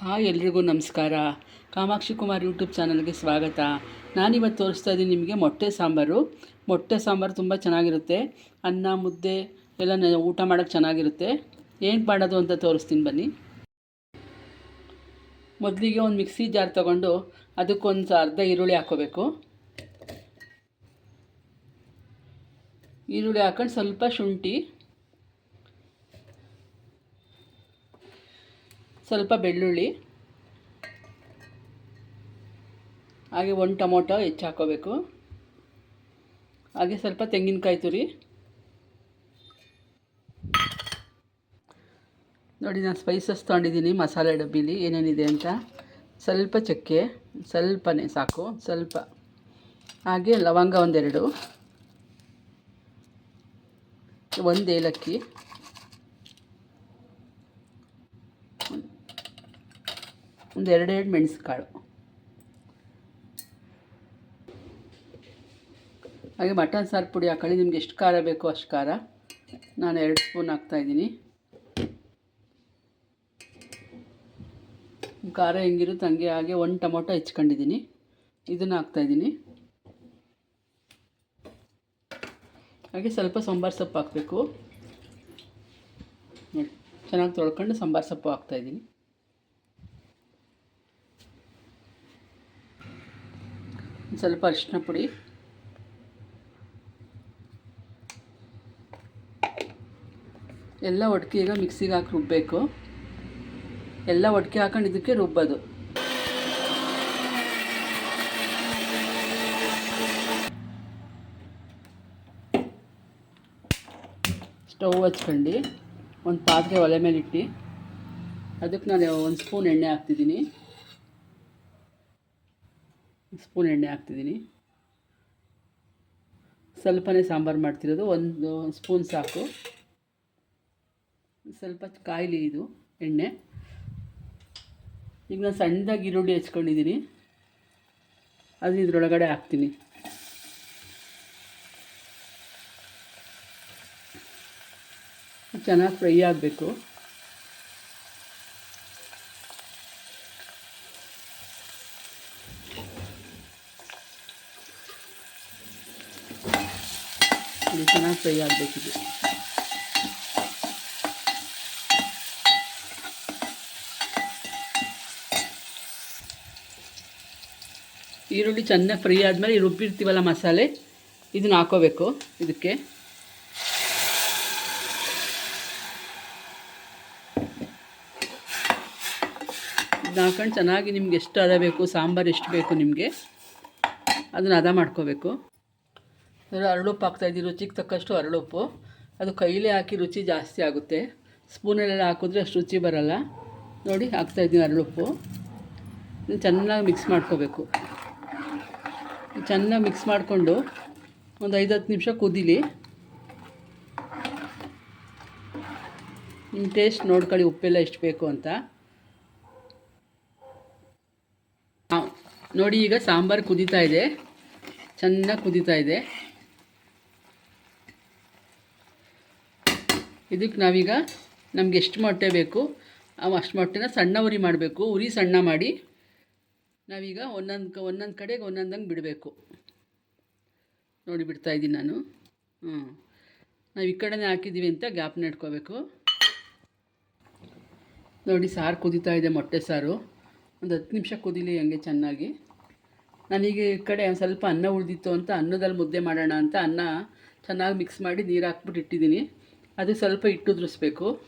Hi ಎಲ್ರಿಗೂ ನಮಸ್ಕಾರ. Kamakshi Kumar YouTube ಚಾನಲ್ಗೆ ಸ್ವಾಗತ. ನಾನಿವತ್ತು ತೋರಿಸ್ತಾ ಇದ್ದೀನಿ ನಿಮಗೆ ಮೊಟ್ಟೆ ಸಾಂಬಾರು. ಮೊಟ್ಟೆ ಸಾಂಬಾರು ತುಂಬ ಚೆನ್ನಾಗಿರುತ್ತೆ. ಅನ್ನ, ಮುದ್ದೆ ಎಲ್ಲ ಊಟ ಮಾಡೋಕ್ಕೆ ಚೆನ್ನಾಗಿರುತ್ತೆ. ಏನು ಮಾಡೋದು ಅಂತ ತೋರಿಸ್ತೀನಿ ಬನ್ನಿ. ಮೊದಲಿಗೆ ಒಂದು ಮಿಕ್ಸಿ ಜಾರ್ ತೊಗೊಂಡು ಅದಕ್ಕೊಂದು ಅರ್ಧ ಈರುಳ್ಳಿ ಹಾಕ್ಕೋಬೇಕು. ಈರುಳ್ಳಿ ಹಾಕೊಂಡು ಸ್ವಲ್ಪ ಶುಂಠಿ ಸ್ವಲ್ಪ ಬೆಳ್ಳುಳ್ಳಿ. ಹಾಗೆ ಒಂದು ಟೊಮೊಟೊ ಹೆಚ್ಚು ಹಾಕೋಬೇಕು. ಹಾಗೆ ಸ್ವಲ್ಪ ತೆಂಗಿನಕಾಯಿ ತುರಿ. ನೋಡಿ, ನಾನು ಸ್ಪೈಸಸ್ ತೊಗೊಂಡಿದ್ದೀನಿ, ಮಸಾಲೆ ಡಬ್ಬಿಲಿ. ಏನೇನಿದೆ ಅಂತ? ಸ್ವಲ್ಪ ಚಕ್ಕೆ, ಸ್ವಲ್ಪನೇ ಸಾಕು, ಸ್ವಲ್ಪ. ಹಾಗೆ ಲವಂಗ ಒಂದೆರಡು. ಒಂದು ಏಲಕ್ಕಿ. ಒಂದು ಎರಡೆರಡು ಮೆಣಸುಕಾಳು ಹಾಗೆ ಮಟನ್ ಸಾರು ಪುಡಿ ಹಾಕೊಳ್ಳಿ ನಿಮ್ಗೆ ಎಷ್ಟು ಖಾರ ಬೇಕೋ ಅಷ್ಟು ಖಾರ. ನಾನು ಎರಡು ಸ್ಪೂನ್ ಹಾಕ್ತಾಯಿದ್ದೀನಿ ಖಾರ ಹೆಂಗಿರುತ್ತೆ ಹಂಗೆ ಹಾಗೆ ಒಂದು ಟೊಮೊಟೊ ಹೆಚ್ಕೊಂಡಿದ್ದೀನಿ. ಇದನ್ನು ಹಾಕ್ತಾಯಿದ್ದೀನಿ ಹಾಗೆ ಸ್ವಲ್ಪ ಸಾಂಬಾರು ಸೊಪ್ಪು ಹಾಕಬೇಕು. ಚೆನ್ನಾಗಿ ತೊಳ್ಕೊಂಡು ಸಾಂಬಾರು ಸೊಪ್ಪು ಹಾಕ್ತಾಯಿದ್ದೀನಿ ಸ್ವಲ್ಪ ಅರಿಶಿನ ಪುಡಿ. ಎಲ್ಲ ಒಟ್ಟಿಗೆ ಈಗ ಮಿಕ್ಸಿಗೆ ಹಾಕಿ ರುಬ್ಬಬೇಕು ಎಲ್ಲ ಒಟ್ಟಿಗೆ ಹಾಕೊಂಡು ಇದಕ್ಕೆ ರುಬ್ಬೋದು. ಸ್ಟವ್ ಹಚ್ಕೊಂಡು ಒಂದು ಪಾತ್ರೆ ಒಲೆ ಮೇಲೆ ಇಟ್ಟು ಅದಕ್ಕೆ ನಾನು ಒಂದು ಸ್ಪೂನ್ ಎಣ್ಣೆ ಹಾಕ್ತಿದ್ದೀನಿ. ಸ್ಪೂನ್ ಎಣ್ಣೆ ಹಾಕ್ತಿದ್ದೀನಿ. ಸ್ವಲ್ಪನೇ ಸಾಂಬಾರು ಮಾಡ್ತಿರೋದು, ಒಂದು ಸ್ಪೂನ್ ಸಾಕು. ಸ್ವಲ್ಪ ಕಾಯಿಲಿ ಇದು ಎಣ್ಣೆ. ಈಗ ನಾನು ಸಣ್ಣದಾಗಿ ಈರುಳ್ಳಿ ಹೆಚ್ಕೊಂಡಿದ್ದೀನಿ. ಅದನ್ನ ಇದ್ರೊಳಗಡೆ ಹಾಕ್ತೀನಿ. ಚೆನ್ನಾಗಿ ಫ್ರೈ ಆಗಬೇಕು. ಇದು ಚೆನ್ನಾಗಿ ಫ್ರೈ ಆಗಬೇಕಿದೆ. ಈರುಳ್ಳಿ ಚೆನ್ನಾಗಿ ಫ್ರೈ ಆದಮೇಲೆ ರುಬ್ಬಿರ್ತೀವಲ್ಲ ಮಸಾಲೆ, ಇದನ್ನ ಹಾಕೋಬೇಕು ಇದಕ್ಕೆ. ಇದನ್ನ ಹಾಕೊಂಡು ಚೆನ್ನಾಗಿ ನಿಮ್ಗೆ ಎಷ್ಟು ಅದ ಬೇಕು, ಸಾಂಬಾರು ಎಷ್ಟು ಬೇಕು ನಿಮಗೆ, ಅದನ್ನು ಅದ ಮಾಡ್ಕೋಬೇಕು. ಅದರ ಅರಳುಪ್ಪು ಹಾಕ್ತಾಯಿದ್ದೀವಿ ರುಚಿಗೆ ತಕ್ಕಷ್ಟು ಅರಳುಪ್ಪು ಅದು ಕೈಲೇ ಹಾಕಿ ರುಚಿ ಜಾಸ್ತಿ ಆಗುತ್ತೆ. ಸ್ಪೂನಲ್ಲೆಲ್ಲ ಹಾಕಿದ್ರೆ ಅಷ್ಟು ರುಚಿ ಬರಲ್ಲ. ನೋಡಿ ಹಾಕ್ತಾಯಿದ್ದೀನಿ ಉಪ್ಪು ಚೆನ್ನಾಗಿ ಮಿಕ್ಸ್ ಮಾಡ್ಕೋಬೇಕು. ಚೆನ್ನಾಗಿ ಮಿಕ್ಸ್ ಮಾಡಿಕೊಂಡು ಒಂದು ಐದು ಹತ್ತು ನಿಮಿಷ ಕುದೀಲಿ. ನಿಮ್ಮ ಟೇಸ್ಟ್ ನೋಡ್ಕೊಳ್ಳಿ ಉಪ್ಪೆಲ್ಲ ಎಷ್ಟು ಬೇಕು ಅಂತ. ನೋಡಿ, ಈಗ ಸಾಂಬಾರು ಕುದೀತಾ ಇದೆ. ಚೆನ್ನಾಗಿ ಕುದೀತಾ ಇದೆ. ಇದಕ್ಕೆ ನಾವೀಗ ನಮ್ಗೆ ಎಷ್ಟು ಮೊಟ್ಟೆ ಬೇಕು, ಅವು ಅಷ್ಟು ಮೊಟ್ಟೆನ ಸಣ್ಣ ಉರಿ ಮಾಡಬೇಕು. ಉರಿ ಸಣ್ಣ ಮಾಡಿ ನಾವೀಗ ಒಂದೊಂದು ಒಂದೊಂದು ಕಡೆಗೆ ಒಂದೊಂದಂಗೆ ಬಿಡಬೇಕು. ನೋಡಿ ಬಿಡ್ತಾ ಇದ್ದೀನಿ ನಾನು. ಹ್ಞೂ ನಾವು ಈ ಕಡೆನೇ ಹಾಕಿದ್ದೀವಿ ಅಂತ ಗ್ಯಾಪ್ ನೆಡ್ಕೋಬೇಕು. ನೋಡಿ ಸಾರು ಕುದೀತಾ ಇದೆ ಮೊಟ್ಟೆ ಸಾರು. ಒಂದು ಹತ್ತು ನಿಮಿಷ ಕುದೀಲಿ ಹಂಗೆ ಚೆನ್ನಾಗಿ. ನಾನೀಗ ಈ ಕಡೆ ಒಂದು ಸ್ವಲ್ಪ ಅನ್ನ ಉಳಿದಿತ್ತು ಅಂತ ಅನ್ನದಲ್ಲಿ ಮುದ್ದೆ ಮಾಡೋಣ ಅಂತ ಅನ್ನ ಚೆನ್ನಾಗಿ ಮಿಕ್ಸ್ ಮಾಡಿ ನೀರು ಹಾಕ್ಬಿಟ್ಟು ಇಟ್ಟಿದ್ದೀನಿ. ಅದು ಸ್ವಲ್ಪ ಹಿಟ್ಟು ಉದುರಿಸ್ಬೇಕು.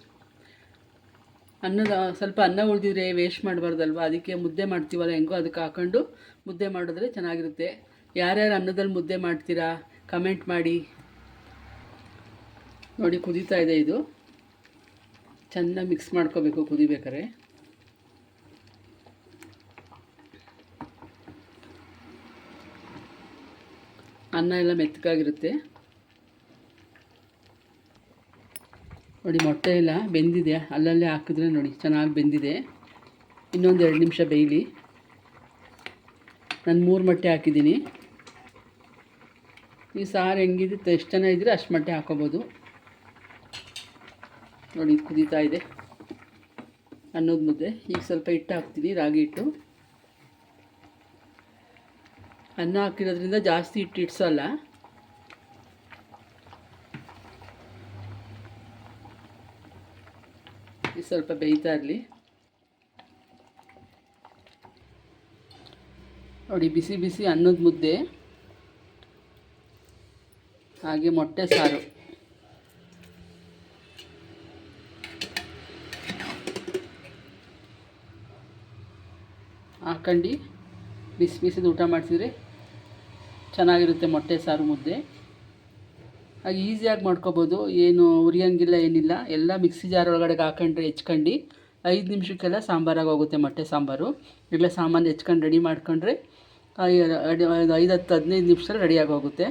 ಅನ್ನದ, ಸ್ವಲ್ಪ ಅನ್ನ ಉಳಿದಿದ್ರೆ ವೇಸ್ಟ್ ಮಾಡಬಾರ್ದಲ್ವ? ಅದಕ್ಕೆ ಮುದ್ದೆ ಮಾಡ್ತೀವಲ್ಲ ಹೆಂಗೋ ಅದಕ್ಕೆ ಹಾಕೊಂಡು ಮುದ್ದೆ ಮಾಡಿದ್ರೆ ಚೆನ್ನಾಗಿರುತ್ತೆ. ಯಾರ್ಯಾರು ಅನ್ನದಲ್ಲಿ ಮುದ್ದೆ ಮಾಡ್ತೀರಾ? ಕಮೆಂಟ್ ಮಾಡಿ. ನೋಡಿ, ಕುದೀತಾ ಇದೆ ಇದು. ಚೆನ್ನಾಗಿ ಮಿಕ್ಸ್ ಮಾಡ್ಕೋಬೇಕು ಕುದಿಬೇಕಾರೆ ಅನ್ನ ಎಲ್ಲ ಮೆತ್ತಗಾಗಿರುತ್ತೆ. ನೋಡಿ, ಮೊಟ್ಟೆ ಎಲ್ಲ ಬೆಂದಿದೆ. ಅಲ್ಲಲ್ಲೇ ಹಾಕಿದ್ರೆ ನೋಡಿ, ಚೆನ್ನಾಗಿ ಬೆಂದಿದೆ. ಇನ್ನೊಂದು ಎರಡು ನಿಮಿಷ ಬೇಯಲಿ. ನಾನು ಮೂರು ಮೊಟ್ಟೆ ಹಾಕಿದ್ದೀನಿ. ಈ ಸಾರು ಹೆಂಗಿದಿತ್ತು ಎಷ್ಟು ಜನ ಇದ್ದರೆ, ಅಷ್ಟು ಮೊಟ್ಟೆ ಹಾಕೋಬೋದು. ನೋಡಿ ಇದು ಕುದೀತಾ ಇದೆ. ಅನ್ನೋದು ಮುದ್ದೆ. ಈಗ ಸ್ವಲ್ಪ ಹಿಟ್ಟು ಹಾಕ್ತೀನಿ, ರಾಗಿ ಹಿಟ್ಟು. ಅನ್ನ ಹಾಕಿರೋದ್ರಿಂದ ಜಾಸ್ತಿ ಹಿಟ್ಟು ಇಡ್ಸಲ್ಲ. ಇದು ಸ್ವಲ್ಪ ಬೇಯ್ತಾ ಇರಲಿ. ನೋಡಿ, ಬಿಸಿ ಬಿಸಿ ಅನ್ನದ ಮುದ್ದೆ, ಹಾಗೆ ಮೊಟ್ಟೆ ಸಾರು. ಹಾಕೊಂಡು, ಬಿಸಿ ಬಿಸಿದು ಊಟ ಮಾಡಿಸಿದ್ರೆ ಚೆನ್ನಾಗಿರುತ್ತೆ ಮೊಟ್ಟೆ ಸಾರು ಮುದ್ದೆ. ಈಸಿಯಾಗಿ ಮಾಡ್ಕೊಬೋದು. ಏನು ಉರಿಯಂಗಿಲ್ಲ ಏನಿಲ್ಲ. ಎಲ್ಲ ಮಿಕ್ಸಿ ಜಾರ್ ಒಳಗಡೆ ಹಾಕೊಂಡ್ರೆ ಹೆಚ್ಕೊಂಡು. ಐದು ನಿಮಿಷಕ್ಕೆಲ್ಲ ಸಾಂಬಾರಾಗಿ ಹೋಗುತ್ತೆ ಮೊಟ್ಟೆ ಸಾಂಬಾರು. ಇಲ್ಲ ಸಾಮಾನು ಹೆಚ್ಕೊಂಡು ರೆಡಿ ಮಾಡ್ಕೊಂಡ್ರೆ ಐದು ಹತ್ತು ಹದಿನೈದು ನಿಮಿಷದಲ್ಲಿ ರೆಡಿಯಾಗಿ ಹೋಗುತ್ತೆ.